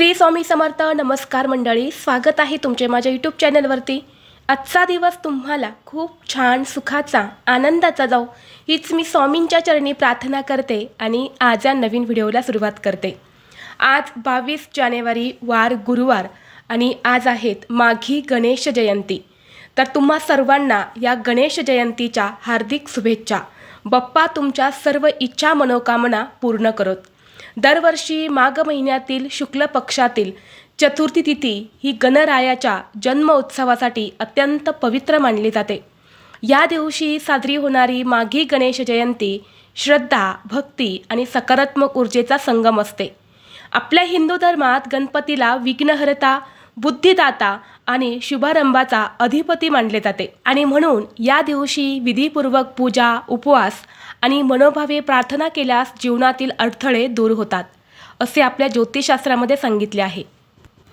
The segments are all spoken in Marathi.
श्री स्वामी समर्थ नमस्कार मंडळी स्वागत आहे तुमचे माझ्या यूट्यूब चॅनलवरती. आजचा दिवस तुम्हाला खूप छान सुखाचा आनंदाचा जाऊ हीच मी स्वामींच्या चरणी प्रार्थना करते आणि आज या नवीन व्हिडिओला सुरुवात करते. आज बावीस जानेवारी वार गुरुवार आणि आज आहेत माघी गणेश जयंती. तर तुम्हा सर्वांना या गणेश जयंतीच्या हार्दिक शुभेच्छा. बप्पा तुमच्या सर्व इच्छा मनोकामना पूर्ण करत. दरवर्षी माघ महिन्यातील शुक्ल पक्षातील चतुर्थी तिथी ही गणरायाच्या जन्म उत्सवासाठी अत्यंत पवित्र मानली जाते. या दिवशी साजरी होणारी माघी गणेश जयंती श्रद्धा भक्ती आणि सकारात्मक ऊर्जेचा संगम असते. आपल्या हिंदू धर्मात गणपतीला विघ्नहर्ता बुद्धिदाता आणि शुभारंभाचा अधिपती मानले जाते. आणि म्हणून या दिवशी विधीपूर्वक पूजा उपवास आणि मनोभावे प्रार्थना केल्यास जीवनातील अडथळे दूर होतात असे आपल्या ज्योतिषशास्त्रामध्ये सांगितले आहे.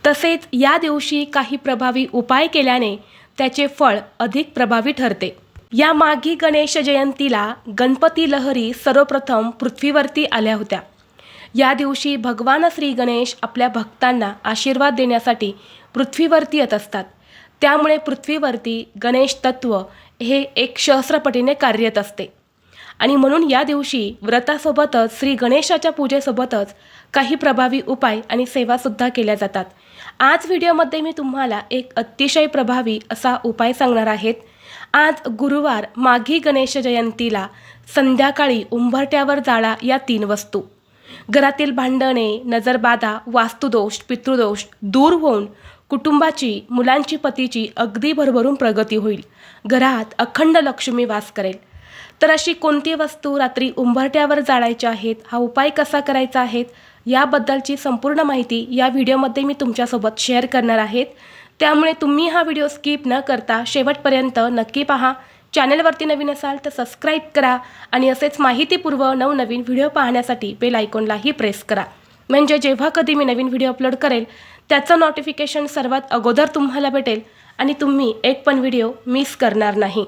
तसेच या दिवशी काही प्रभावी उपाय केल्याने त्याचे फळ अधिक प्रभावी ठरते. या माघी गणेश जयंतीला गणपती लहरी सर्वप्रथम पृथ्वीवरती आल्या होत्या. या दिवशी भगवान श्री गणेश आपल्या भक्तांना आशीर्वाद देण्यासाठी पृथ्वीवरती येत असतात. त्यामुळे पृथ्वीवरती गणेश तत्व हे एक सहस्रपटीने कार्यरत असते. आणि म्हणून या दिवशी व्रतासोबतच श्री गणेशाच्या पूजेसोबतच काही प्रभावी उपाय आणि सेवासुद्धा केल्या जातात. आज व्हिडिओमध्ये मी तुम्हाला एक अतिशय प्रभावी असा उपाय सांगणार आहेत. आज गुरुवार माघी गणेश जयंतीला संध्याकाळी उंबरट्यावर जाळा या तीन वस्तू. घरातील भांडणे नजरबाधा वास्तुदोष पितृदोष दूर होऊन कुटुंबाची मुलांची पतीची अगदी भरभरून प्रगती होईल. घरात अखंड लक्ष्मी वास करेल. तर अशी कोणती वस्तू रात्री उंबरट्यावर जाळायच्या आहेत हा उपाय कसा करायचा आहे याबद्दलची संपूर्ण माहिती या व्हिडिओमध्ये मी तुमच्यासोबत शेअर करणार आहेत. त्यामुळे तुम्ही हा व्हिडिओ स्किप न करता शेवटपर्यंत नक्की पहा. चॅनलवरती नवीन असाल तर सबस्क्राईब करा आणि असेच माहितीपूर्व नवनवीन व्हिडिओ पाहण्यासाठी बेल आयकॉनलाही प्रेस करा. म्हणजे जेव्हा कधी मी नवीन व्हिडिओ अपलोड करेल त्याचं नोटिफिकेशन सर्वात अगोदर तुम्हाला भेटेल आणि तुम्ही एक पण व्हिडिओ मिस करणार नाही.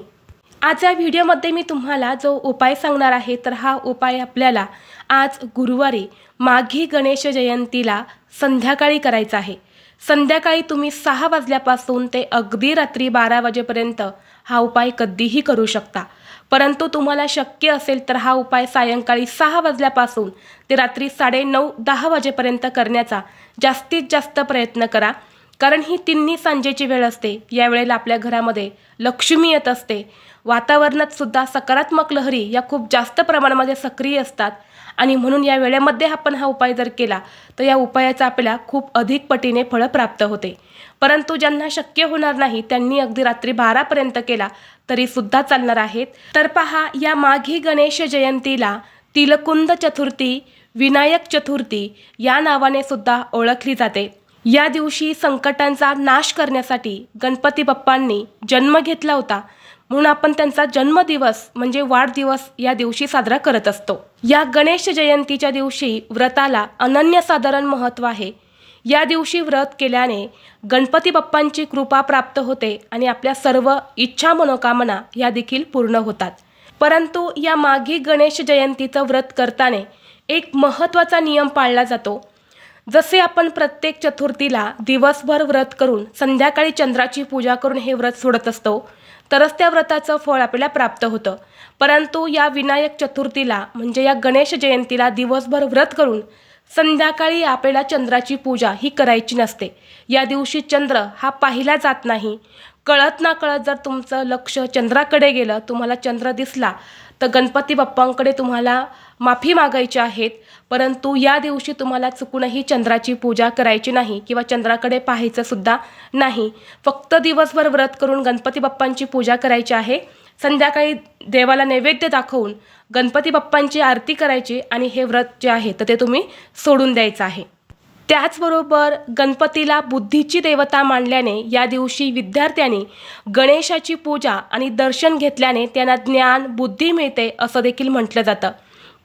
आज या व्हिडिओमध्ये मी तुम्हाला जो उपाय सांगणार आहे तर हा उपाय आपल्याला आज गुरुवारी माघी गणेश जयंतीला संध्याकाळी करायचा आहे. संध्याकाळी तुम्ही सहा वाजल्यापासून ते अगदी रात्री बारा वाजेपर्यंत हा उपाय कधीही करू शकता. परंतु तुम्हाला शक्य असेल तर हा उपाय सायंकाळी सहा वाजल्यापासून ते रात्री साडे नऊ दहा वाजेपर्यंत करण्याचा. जास्तीत जास्त प्रयत्न करा. कारण ही तिन्ही सांजेची वेळ असते. या वेळेला आपल्या घरामध्ये लक्ष्मी येत असते. वातावरणात सुद्धा सकारात्मक लहरी या खूप जास्त प्रमाणामध्ये सक्रिय असतात. आणि म्हणून या वेळेमध्ये आपण हा उपाय जर केला तर या उपायाचा आपल्याला खूप अधिक पटीने फळं प्राप्त होते. परंतु ज्यांना शक्य होणार नाही त्यांनी अगदी रात्री बारापर्यंत केला तरी सुद्धा चालणार आहेत. तर पहा या माघी गणेश जयंतीला तिलकुंद चतुर्थी विनायक चतुर्थी या नावाने सुद्धा ओळखली जाते. या दिवशी संकटांचा नाश करण्यासाठी गणपती बाप्पांनी जन्म घेतला होता. म्हणून आपण त्यांचा जन्मदिवस म्हणजे वाढदिवस या दिवशी साजरा करत असतो. या गणेश जयंतीच्या दिवशी व्रताला अनन्यसाधारण महत्त्व आहे. या दिवशी व्रत केल्याने गणपती बाप्पांची कृपा प्राप्त होते आणि आपल्या सर्व इच्छा मनोकामना या देखील पूर्ण होतात. परंतु या माघी गणेश जयंतीचं व्रत करताना एक महत्त्वाचा नियम पाळला जातो. जसे आपण प्रत्येक चतुर्थीला दिवसभर व्रत करून संध्याकाळी चंद्राची पूजा करून हे व्रत सोडत असतो तरच त्या व्रताचं फळ आपल्याला प्राप्त होतं. परंतु या विनायक चतुर्थीला म्हणजे या गणेश जयंतीला दिवसभर व्रत करून संध्याकाळी आपल्याला चंद्राची पूजा ही करायची नसते. या दिवशी चंद्र हा पाहिला जात नाही. कळत ना कळत जर तुमचं लक्ष चंद्राकडे गेलं तुम्हाला चंद्र दिसला तर गणपती बाप्पांकडे तुम्हाला माफी मागायची आहेत. परंतु या दिवशी तुम्हाला चुकूनही चंद्राची पूजा करायची नाही किंवा चंद्राकडे पाहायचं सुद्धा नाही. फक्त दिवसभर व्रत करून गणपती बाप्पांची पूजा करायची आहे. संध्याकाळी देवाला नैवेद्य दाखवून गणपती बाप्पांची आरती करायची आणि हे व्रत जे आहे तर ते तुम्ही सोडून द्यायचं आहे. त्याचबरोबर गणपतीला बुद्धीची देवता मानल्याने या दिवशी विद्यार्थ्यांनी गणेशाची पूजा आणि दर्शन घेतल्याने त्यांना ज्ञान बुद्धी मिळते असं देखील म्हटलं जातं.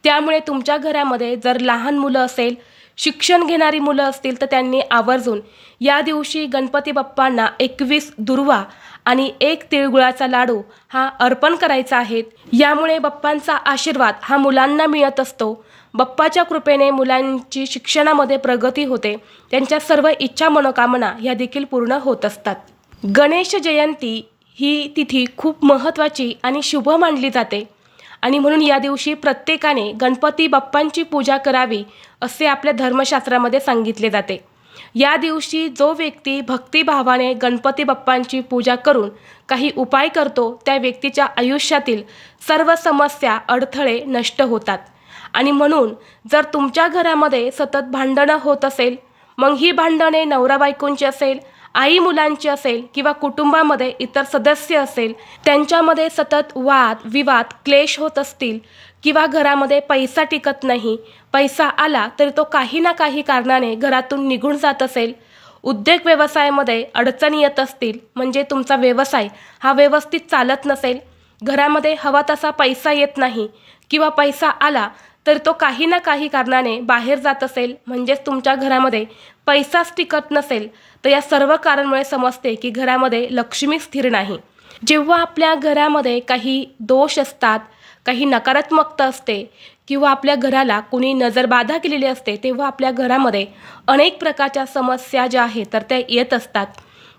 त्यामुळे तुमच्या घरामध्ये जर लहान मुलं असेल शिक्षण घेणारी मुलं असतील तर त्यांनी आवर्जून या दिवशी गणपती बाप्पांना एकवीस दुर्वा आणि एक तिळगुळाचा लाडू हा अर्पण करायचा आहे. यामुळे बाप्पांचा आशीर्वाद हा मुलांना मिळत असतो. बाप्पाच्या कृपेने मुलांची शिक्षणामध्ये प्रगती होते. त्यांच्या सर्व इच्छा मनोकामना ह्या देखील पूर्ण होत असतात. गणेश जयंती ही तिथी खूप महत्त्वाची आणि शुभ मानली जाते. आणि म्हणून या दिवशी प्रत्येकाने गणपती बाप्पांची पूजा करावी असे आपल्या धर्मशास्त्रामध्ये सांगितले जाते. या दिवशी जो व्यक्ती भक्तिभावाने गणपती बाप्पांची पूजा करून काही उपाय करतो त्या व्यक्तीच्या आयुष्यातील सर्व समस्या अडथळे नष्ट होतात. आणि म्हणून जर तुमच्या घरामध्ये सतत भांडणं होत असेल मग ही भांडणे नवरा बायकोंची असेल आई मुलांची असेल किंवा कुटुंबामध्ये इतर सदस्य असेल त्यांच्यामध्ये सतत वाद विवाद क्लेश होत असतील किंवा घरामध्ये पैसा टिकत नाही पैसा आला तरी तो काही ना काही कारणाने घरातून निघून जात असेल. उद्योग व्यवसायामध्ये अडचणी येत असतील म्हणजे तुमचा व्यवसाय हा व्यवस्थित चालत नसेल. घरामध्ये हवा तसा पैसा येत नाही किंवा पैसा आला तर तो काही ना काही कारणाने बाहेर जात असेल म्हणजेच तुमच्या घरामध्ये पैसाच टिकत नसेल. तर या सर्व कारणमुळे समजते की घरामध्ये लक्ष्मी स्थिर नाही. जेव्हा आपल्या घरामध्ये काही दोष असतात काही नकारात्मकता असते किंवा आपल्या घराला कुणी नजरबाधा केलेली असते तेव्हा आपल्या घरामध्ये अनेक प्रकारच्या समस्या ज्या आहेत तर त्या येत असतात.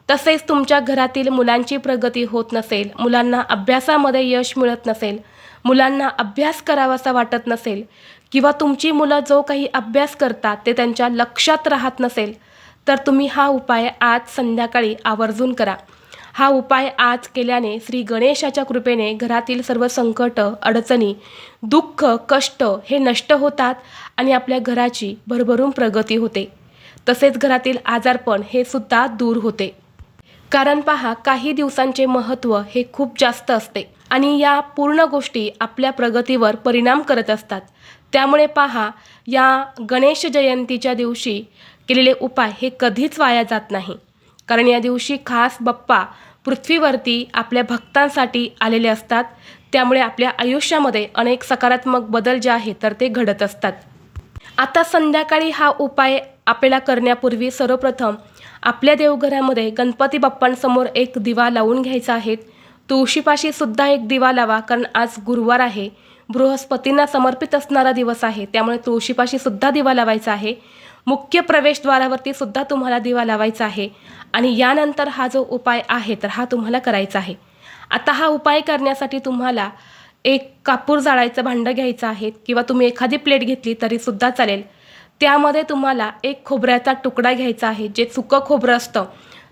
तसेच तुमच्या घरातील मुलांची प्रगती होत नसेल मुलांना अभ्यासामध्ये यश मिळत नसेल मुलांना अभ्यास करावासा वाटत नसेल किंवा तुमची मुलं जो काही अभ्यास करतात ते त्यांच्या लक्षात राहत नसेल तर तुम्ही हा उपाय आज संध्याकाळी आवर्जून करा. हा उपाय आज केल्याने श्री गणेशाच्या कृपेने घरातील सर्व संकट अडचणी दुःख कष्ट हे नष्ट होतात आणि आपल्या घराची भरभरून प्रगती होते. तसेच घरातील आजारपण हे सुद्धा दूर होते. कारण पहा काही दिवसांचे महत्त्व हे खूप जास्त असते आणि या पूर्ण गोष्टी आपल्या प्रगतीवर परिणाम करत असतात. त्यामुळे पहा या गणेश जयंतीच्या दिवशी केलेले उपाय हे कधीच वाया जात नाही. कारण या दिवशी खास बाप्पा पृथ्वीवरती आपल्या भक्तांसाठी आलेले असतात. त्यामुळे आपल्या आयुष्यामध्ये अनेक सकारात्मक बदल जे आहेत तर ते घडत असतात. आता संध्याकाळी हा उपाय आपल्याला करण्यापूर्वी सर्वप्रथम आपल्या देवघरामध्ये गणपती बाप्पांसमोर एक दिवा लावून घ्यायचा आहे. तुळशीपाशी सुद्धा एक दिवा लावा कारण आज गुरुवार आहे. बृहस्पतींना समर्पित असणारा दिवस आहे. त्यामुळे तुळशीपाशी सुद्धा दिवा लावायचा आहे. मुख्य प्रवेशद्वारावरती सुद्धा तुम्हाला दिवा लावायचा आहे. आणि यानंतर हा जो उपाय आहे तर हा तुम्हाला करायचा आहे. आता हा उपाय करण्यासाठी तुम्हाला एक कापूर जाळायचं भांडं घ्यायचं आहे किंवा तुम्ही एखादी प्लेट घेतली तरी सुद्धा चालेल. त्यामध्ये तुम्हाला एक खोबऱ्याचा तुकडा घ्यायचा आहे जे सुकं खोबरं असतं.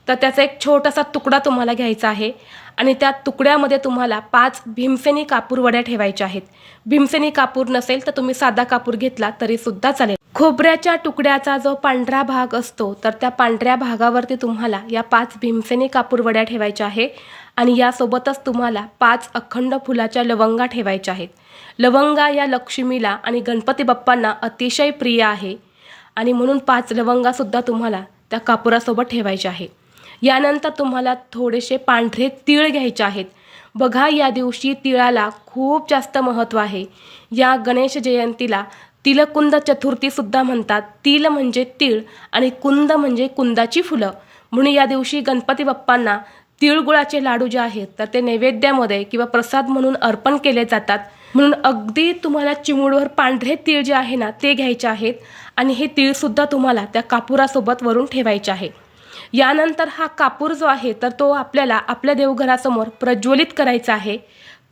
तर त्याचा एक छोटासा तुकडा तुम्हाला घ्यायचा आहे. आणि त्या तुकड्यामध्ये तुम्हाला पाच भीमसेनी कापूर वड्या ठेवायच्या आहेत. भीमसेनी कापूर नसेल तर तुम्ही साधा कापूर घेतला तरी सुद्धा चालेल. खोबऱ्याच्या तुकड्याचा जो पांढरा भाग असतो तर त्या पांढऱ्या भागावरती तुम्हाला या पाच भीमसेनी कापूर वड्या ठेवायच्या आहे. आणि यासोबतच तुम्हाला पाच अखंड फुलाच्या लवंगा ठेवायच्या आहेत. लवंगा या लक्ष्मीला आणि गणपती बाप्पांना अतिशय प्रिय आहे. आणि म्हणून पाच लवंगासुद्धा तुम्हाला त्या कापुरासोबत ठेवायच्या आहे यानंतर तुम्हाला थोडेसे पांढरे तीळ घ्यायचे आहेत. बघा या दिवशी तिळाला खूप जास्त महत्त्व आहे. या गणेश जयंतीला तिलकुंद चतुर्थीसुद्धा म्हणतात. तिल म्हणजे तीळ आणि कुंद म्हणजे कुंदाची फुलं. म्हणून या दिवशी गणपती बाप्पांना तिळगुळाचे लाडू जे आहेत तर ते नैवेद्यामध्ये किंवा प्रसाद म्हणून अर्पण केले जातात. म्हणून अगदी तुम्हाला चिमूडवर पांढरे तीळ जे आहे ना ते घ्यायचे आहेत. आणि हे तीळसुद्धा तुम्हाला त्या कापुरासोबत वरून ठेवायचे आहे. यानंतर हा कापूर जो आहे तर तो आपल्याला आपल्या देवघरासमोर प्रज्वलित करायचा आहे.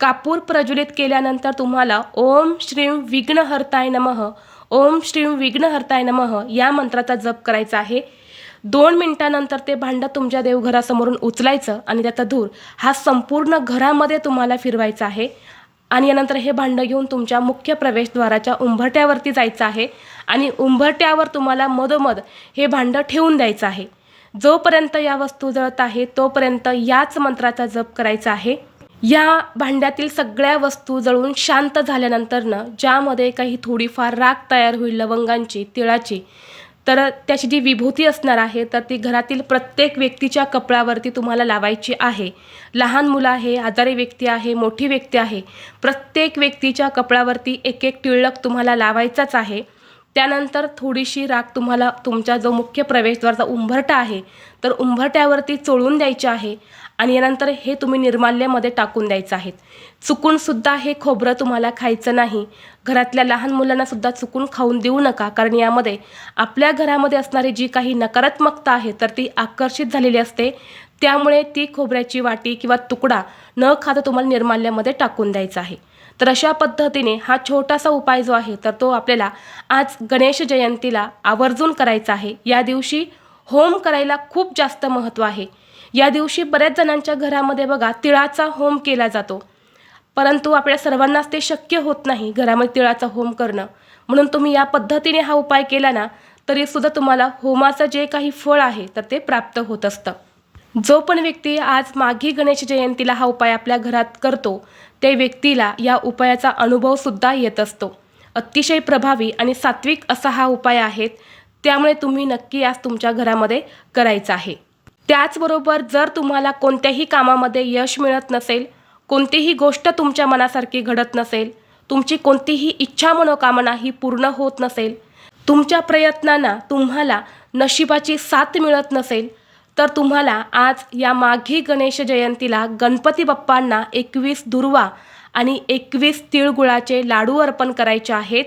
कापूर प्रज्वलित केल्यानंतर तुम्हाला ओम श्रीम विघ्नहर्ताय नमः ओम श्रीम विघ्नहर्ताय नमः या मंत्राचा जप करायचा आहे. दोन मिनिटानंतर ते भांडं तुमच्या देवघरासमोरून उचलायचं आणि त्याचा धूर हा संपूर्ण घरामध्ये तुम्हाला फिरवायचा आहे. आणि यानंतर हे भांडं घेऊन तुमच्या मुख्य प्रवेशद्वाराच्या उंबरट्यावरती जायचं आहे. आणि उंबरट्यावर तुम्हाला मधोमध हे भांडं ठेवून द्यायचं आहे. जोपर्यंत या वस्तू जळत आहे तोपर्यंत याच मंत्राचा जप करायचा आहे. या भांड्यातील सगळ्या वस्तू जळून शांत झाल्यानंतरनं ज्यामध्ये काही थोडीफार राख तयार होईल लवंगांची तिळाची तर त्याची जी विभूती असणार आहे तर ती घरातील प्रत्येक व्यक्तीच्या कपड्यावरती तुम्हाला लावायची आहे. लहान मुलं आहे आजारी व्यक्ती आहे मोठी व्यक्ती आहे. प्रत्येक व्यक्तीच्या कपड्यावरती एक एक टिळक तुम्हाला लावायचाच आहे. त्यानंतर थोडीशी राख तुम्हाला तुमचा जो मुख्य प्रवेशद्वारचा उंबरटा आहे तर उंबरट्यावरती चोळून द्यायची आहे आणि यानंतर हे तुम्ही निर्माल्यामध्ये टाकून द्यायचं आहे. चुकूनसुद्धा हे खोबरं तुम्हाला खायचं नाही. घरातल्या लहान मुलांनासुद्धा चुकून खाऊन देऊ नका कारण यामध्ये आपल्या घरामध्ये असणारी जी काही नकारात्मकता आहे तर ती आकर्षित झालेली असते. त्यामुळे ती खोबऱ्याची वाटी किंवा तुकडा न खाता तुम्हाला निर्माल्यामध्ये टाकून द्यायचा आहे. तर अशा पद्धतीने हा छोटासा उपाय जो आहे तर तो आपल्याला आज गणेश जयंतीला आवर्जून करायचा आहे. या दिवशी होम करायला खूप जास्त महत्त्व आहे. या दिवशी बऱ्याच जणांच्या घरामध्ये बघा तिळाचा होम केला जातो. परंतु आपल्या सर्वांनाच ते शक्य होत नाही घरामध्ये तिळाचा होम करणं. म्हणून तुम्ही या पद्धतीने हा उपाय केला ना तरीसुद्धा तुम्हाला होमाचं जे काही फळ आहे तर ते प्राप्त होत असतं. जो पण व्यक्ती आज माघी गणेश जयंतीला हा उपाय आपल्या घरात करतो त्या व्यक्तीला या उपायाचा अनुभव सुद्धा येत असतो. अतिशय प्रभावी आणि सात्विक असा हा उपाय आहे. त्यामुळे तुम्ही नक्की आज तुमच्या घरामध्ये करायचा आहे. त्याचबरोबर जर तुम्हाला कोणत्याही कामामध्ये यश मिळत नसेल कोणतीही गोष्ट तुमच्या मनासारखी घडत नसेल तुमची कोणतीही इच्छा मनोकामना ही पूर्ण होत नसेल तुमच्या प्रयत्नांना तुम्हाला नशिबाची साथ मिळत नसेल तर तुम्हाला आज या माघी गणेश जयंतीला गणपती बाप्पांना एकवीस दुर्वा आणि एकवीस तिळगुळाचे लाडू अर्पण करायचे आहेत.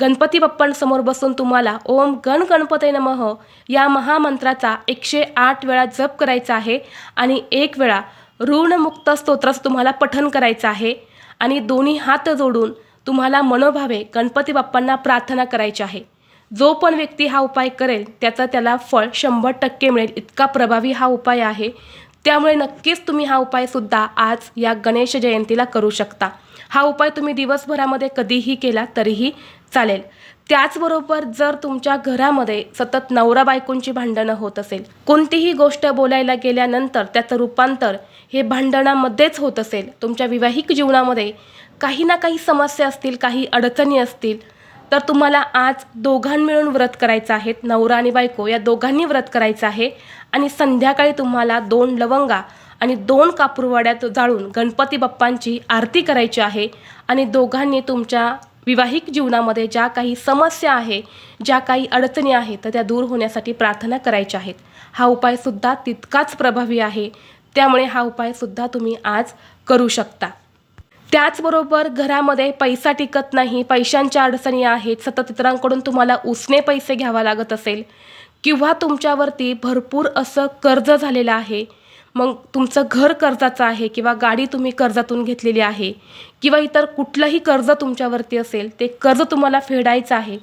गणपती बाप्पांसमोर बसून तुम्हाला ओम गण गणपते नमः या महामंत्राचा एकशे आठ वेळा जप करायचा आहे आणि एक वेळा ऋणमुक्त स्तोत्राचं तुम्हाला पठन करायचं आहे. आणि दोन्ही हात जोडून तुम्हाला मनोभावे गणपती बाप्पांना प्रार्थना करायची आहे. जो पण व्यक्ती हा उपाय करेल त्याचं त्याला फळ शंभर टक्के मिळेल. इतका प्रभावी हा उपाय आहे. त्यामुळे नक्कीच तुम्ही हा उपायसुद्धा आज या गणेश जयंतीला करू शकता. हा उपाय तुम्ही दिवसभरामध्ये कधीही केला तरीही चालेल. त्याचबरोबर जर तुमच्या घरामध्ये सतत नवरा बायकोंची भांडणं होत असेल कोणतीही गोष्ट बोलायला गेल्यानंतर त्याचं रूपांतर हे भांडणामध्येच होत असेल तुमच्या विवाहिक जीवनामध्ये काही ना काही समस्या असतील काही अडचणी असतील तर तुम्हाला आज दोघां मिळून व्रत करायचं आहे. नवरा आणि बायको या दोघांनी व्रत करायचं आहे. आणि संध्याकाळी तुम्हाला दोन लवंगा आणि दोन कापूरवाड्यात जाळून गणपती बाप्पांची आरती करायची आहे. आणि दोघांनी तुमच्या विवाहिक जीवनामध्ये ज्या काही समस्या आहे ज्या काही अडचणी आहेत तर त्या दूर होण्यासाठी प्रार्थना करायच्या आहेत. हा उपायसुद्धा तितकाच प्रभावी आहे. त्यामुळे हा उपायसुद्धा तुम्ही आज करू शकता. त्याचबरोबर घरामध्ये पैसा टिकत नाही पैशांच्या अडचणी आहेत सतत इतरांकडून तुम्हाला उसने पैसे घ्यावा लागत असेल किंवा तुमच्यावरती भरपूर असं कर्ज झालेलं आहे. मग तुमचं घर कर्जाचं आहे किंवा गाडी तुम्ही कर्जातून घेतलेली आहे किंवा इतर कुठलंही कर्ज तुमच्यावरती असेल ते कर्ज तुम्हाला फेडायचं आहे.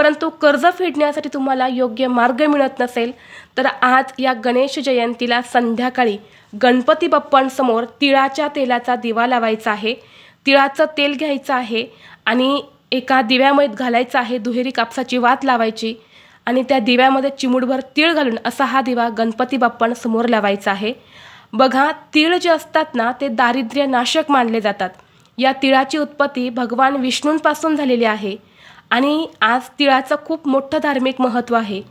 परंतु कर्ज फेडण्यासाठी तुम्हाला योग्य मार्ग मिळत नसेल तर आज या गणेश जयंतीला संध्याकाळी गणपती बाप्पांसमोर तिळाच्या तेलाचा दिवा लावायचा आहे. तिळाचं तेल घ्यायचं आहे आणि एका दिव्यामध्ये घालायचं आहे दुहेरी कापसाची वात लावायची आणि त्या दिव्यामध्ये चिमुडभर तीळ घालून असा हा दिवा गणपती बाप्पांसमोर लावायचा आहे. बघा तीळ जे असतात ना ते दारिद्र्य नाशक मानले जातात. या तिळाची उत्पत्ती भगवान विष्णूंपासून झालेली आहे. आणि आज तिळाचं खूप मोठं धार्मिक महत्त्व आहे.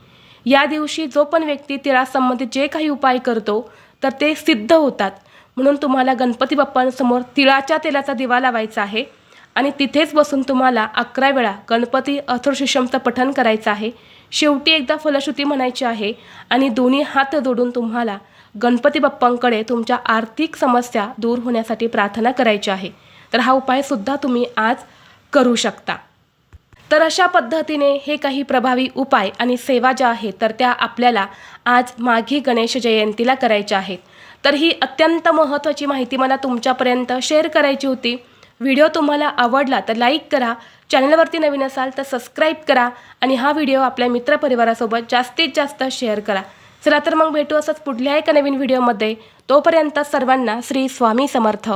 या दिवशी जो पण व्यक्ती तिळासंबंधित जे काही उपाय करतो तर ते सिद्ध होतात. म्हणून तुम्हाला गणपती बाप्पांसमोर तिळाच्या तेलाचा दिवा लावायचा आहे आणि तिथेच बसून तुम्हाला अकरा वेळा गणपती अथर्शिषमचं पठण करायचं आहे. शेवटी एकदा फलश्रुती म्हणायची आहे आणि दोन्ही हात जोडून तुम्हाला गणपती बाप्पांकडे तुमच्या आर्थिक समस्या दूर होण्यासाठी प्रार्थना करायची आहे. तर हा उपायसुद्धा तुम्ही आज करू शकता. तर अशा पद्धतीने हे काही प्रभावी उपाय आणि सेवा ज्या आहेत तर त्या आपल्याला आज माघी गणेश जयंतीला करायच्या आहेत. तर ही अत्यंत महत्त्वाची माहिती मला तुमच्यापर्यंत शेअर करायची होती. व्हिडिओ तुम्हाला आवडला तर लाईक करा चॅनलवरती नवीन असाल तर सबस्क्राईब करा आणि हा व्हिडिओ आपल्या मित्रपरिवारासोबत जास्तीत जास्त शेअर करा. चला तर मग भेटू असंच पुढल्या एका नवीन व्हिडिओमध्ये. तोपर्यंत सर्वांना श्री स्वामी समर्थ.